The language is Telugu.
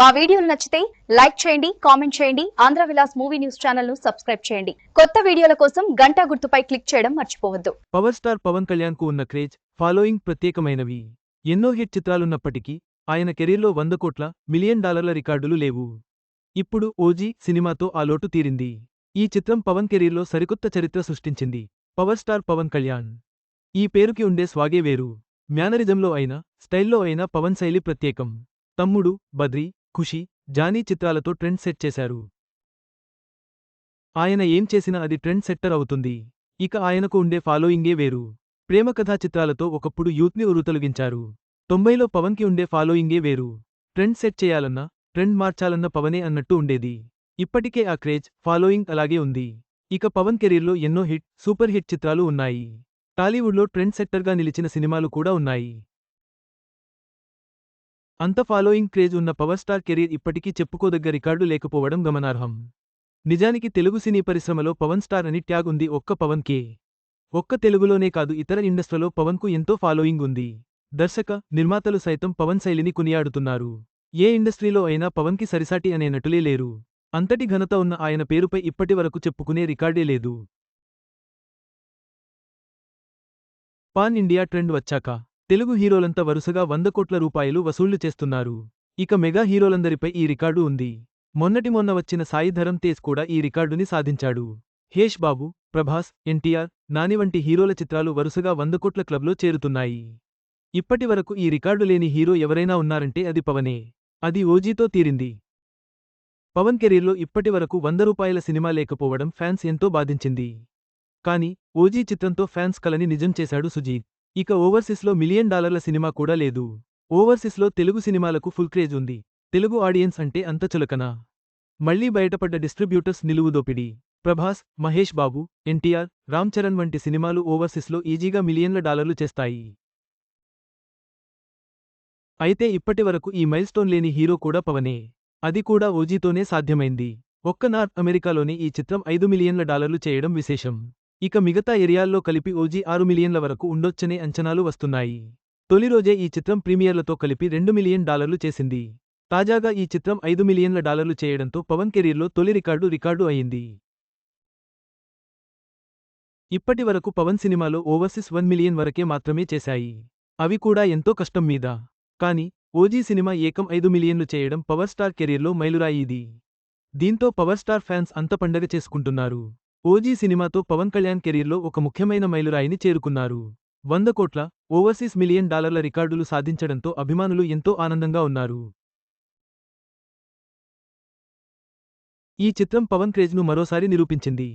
మా వీడియోలు నచ్చితే లైక్ చేయండి కామెంట్ చేయండి ఆంధ్ర విలాస్ మూవీ న్యూస్ ఛానల్ను సబ్స్క్రైబ్ చేయండి. కొత్త వీడియోల కోసం గంటా గుర్తుపై క్లిక్ చేయడం మర్చిపోవద్దు. పవర్ స్టార్ పవన్ కళ్యాణ్కు ఉన్న క్రేజ్ ఫాలోయింగ్ ప్రత్యేకమైనవి. ఎన్నో హిట్ చిత్రాలున్నప్పటికీ ఆయన కెరీర్లో వంద కోట్ల మిలియన్ డాలర్ల రికార్డులు లేవు. ఇప్పుడు ఓజీ సినిమాతో ఆ లోటు తీరింది. ఈ చిత్రం పవన్ కెరీర్లో సరికొత్త చరిత్ర సృష్టించింది. Power star Pawan Kalyan. ఈ పేరుకి ఉండే స్వాగే వేరు. మ్యానరిజంలో అయినా స్టైల్లో అయినా పవన్ శైలి ప్రత్యేకం. తమ్ముడు బద్రి ఖుషి జానీ చిత్రాలతో ట్రెండ్ సెట్ చేశారు. ఆయన ఏం చేసినా అది ట్రెండ్ సెట్టర్ అవుతుంది. ఇక ఆయనకు ఉండే ఫాలోయింగే వేరు. ప్రేమ కథా చిత్రాలతో ఒకప్పుడు యూత్ని ఉరుతొలగించారు తొంభైలో పవన్కి ఉండే ఫాలోయింగే వేరు. ట్రెండ్ సెట్ చేయాలన్నా ట్రెండ్ మార్చాలన్న పవనే అన్నట్టు ఉండేది. ఇప్పటికే ఆ క్రేజ్ ఫాలోయింగ్ అలాగే ఉంది. ఇక పవన్ కెరీర్లో ఎన్నో హిట్ సూపర్ హిట్ చిత్రాలు ఉన్నాయి. టాలీవుడ్లో ట్రెండ్ సెట్టర్గా నిలిచిన సినిమాలు కూడా ఉన్నాయి. అంత ఫాలోయింగ్ క్రేజ్ ఉన్న పవర్ స్టార్ కెరీర్ ఇప్పటికీ చెప్పుకోదగ్గ రికార్డు లేకపోవడం గమనార్హం. నిజానికి తెలుగు సినీ పరిశ్రమలో పవన్ స్టార్ అని ట్యాగ్ ఉంది ఒక్క పవన్ కే. ఒక్క తెలుగులోనే కాదు ఇతర ఇండస్ట్రీలో పవన్కు ఎంతో ఫాలోయింగ్ ఉంది. దర్శక నిర్మాతలు సైతం పవన్ శైలిని కునియాడుతున్నారు. ఏ ఇండస్ట్రీలో అయినా పవన్కి సరిసాటి అనే నటులే లేరు. అంతటి ఘనత ఉన్న ఆయన పేరుపై ఇప్పటి వరకు చెప్పుకునే రికార్డే లేదు. పాన్ ఇండియా ట్రెండ్ వచ్చాక తెలుగు హీరోలంతా వరుసగా వంద కోట్ల రూపాయలు వసూళ్ళు చేస్తున్నారు. ఇక మెగా హీరోలందరిపై ఈ రికార్డు ఉంది. మొన్నటి మొన్న వచ్చిన సాయి ధరమ్ తేజ్ కూడా ఈ రికార్డుని సాధించాడు. హేష్ బాబు ప్రభాస్ ఎన్టీఆర్ నాని వంటి హీరోల చిత్రాలు వరుసగా వంద కోట్ల క్లబ్లో చేరుతున్నాయి. ఇప్పటి వరకు ఈ రికార్డు లేని హీరో ఎవరైనా ఉన్నారంటే అది పవనే. అది ఓజీతో తీరింది. పవన్ కెరీర్లో ఇప్పటివరకు వంద రూపాయల సినిమా లేకపోవడం ఫ్యాన్స్ ఎంతో బాధించింది. కానీ ఓజీ చిత్రంతో ఫ్యాన్స్ కలని నిజం చేశాడు సుజీత్. ఇక ఓవర్సీస్లో మిలియన్ డాలర్ల సినిమా కూడా లేదు. ఓవర్సీస్లో తెలుగు సినిమాలకు ఫుల్ క్రేజ్ ఉంది. తెలుగు ఆడియన్స్ అంటే అంత చులకనా. మళ్ళీ బయటపడ్డ డిస్ట్రిబ్యూటర్స్ నిలువు దోపిడీ. ప్రభాస్ మహేష్ బాబు ఎన్టీఆర్ రామ్ చరణ్ వంటి సినిమాలు ఓవర్సీస్లో ఈజీగా మిలియన్ల డాలర్లు చేస్తాయి. అయితే ఇప్పటి వరకు ఈ మైల్స్టోన్ లేని హీరో కూడా పవనే. అది కూడా ఓజీతోనే సాధ్యమైంది. ఒక్క నార్త్ అమెరికాలోనే ఈ చిత్రం ఐదు మిలియన్ల డాలర్లు చేయడం విశేషం. ఇక మిగతా ఏరియాల్లో కలిపి ఓజీ ఆరు మిలియన్ల వరకు ఉండొచ్చనే అంచనాలు వస్తున్నాయి. తొలి రోజే ఈ చిత్రం ప్రీమియర్లతో కలిపి రెండు మిలియన్ డాలర్లు చేసింది. తాజాగా ఈ చిత్రం ఐదు మిలియన్ల డాలర్లు చేయడంతో పవన్ కెరీర్లో తొలి రికార్డు రికార్డు అయింది. ఇప్పటి వరకు పవన్ సినిమాలో ఓవర్సీస్ వన్ మిలియన్ వరకే మాత్రమే చేశాయి. అవి కూడా ఎంతో కష్టం మీద. కాని ఓజీ సినిమా ఏకం ఐదు మిలియన్లు చేయడం పవర్ స్టార్ కెరీర్లో మైలురాయి ఇది దీంతో పవర్ స్టార్ ఫ్యాన్స్ అంత పండగ చేసుకుంటున్నారు. ఓజీ సినిమాతో పవన్ కళ్యాణ్ కెరీర్లో ఒక ముఖ్యమైన మైలురాయిని చేరుకున్నారు. వంద కోట్ల ఓవర్సీస్ మిలియన్ డాలర్ల రికార్డులు సాధించడంతో అభిమానులు ఎంతో ఆనందంగా ఉన్నారు. ఈ చిత్రం పవన్ క్రేజ్ను మరోసారి నిరూపించింది.